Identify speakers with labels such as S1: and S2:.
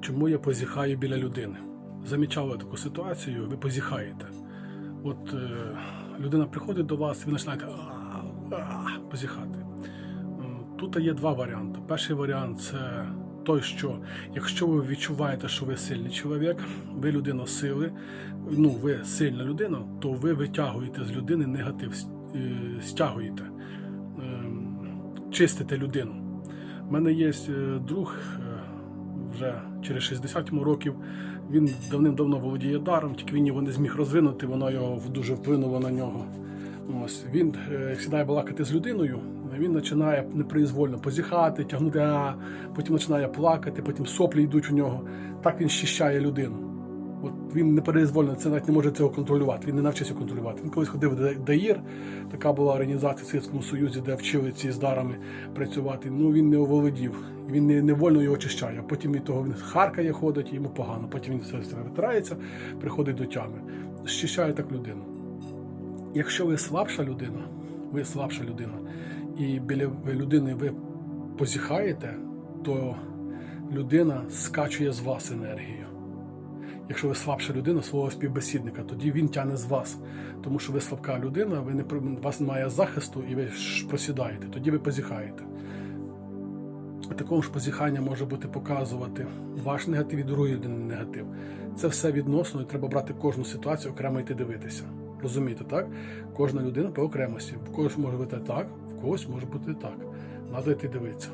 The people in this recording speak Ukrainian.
S1: чому я позіхаю біля людини. Замічали таку ситуацію, ви позіхаєте. От е, людина приходить до вас, і ви починаєте позіхати. Тут є два варіанти. Перший варіант це той, що якщо ви відчуваєте, що ви сильний чоловік, ви людина сили, ну ви сильна людина, то ви витягуєте з людини негатив, е, стягуєте, ем, чистите людину. У мене є е, друг е, вже через 60 йому років. Він давним-давно володіє даром, тільки він його не зміг розвинути, воно його дуже вплинуло на нього. Ось він е, як сідає балакати з людиною, він починає непроизвольно позіхати, тягнути, а потім починає плакати, потім соплі йдуть у нього. Так він щищає людину. От він непроизвольно це навіть не може цього контролювати. Він не навчився контролювати. Він колись ходив до ДАІР, така була організація в Совєтському Союзі, де вчили ці з дарами працювати. Ну він не оволодів. Він не, невольно його очищає. Потім від того він харкає, ходить, йому погано. Потім він все витирається, приходить до тями. Щищає так людину. Якщо ви слабша людина, ви слабша людина, і біля людини ви позіхаєте, то людина скачує з вас енергію. Якщо ви слабша людина, свого співбесідника, тоді він тягне з вас. Тому що ви слабка людина, ви не вас немає захисту і ви ж просідаєте, тоді ви позіхаєте. Такого ж позіхання може бути показувати ваш негатив і другої людини негатив. Це все відносно, і треба брати кожну ситуацію, окремо йти дивитися. Розумієте, так? Кожна людина по окремості. В когось може бути так, в когось може бути так. Надо йти дивитися.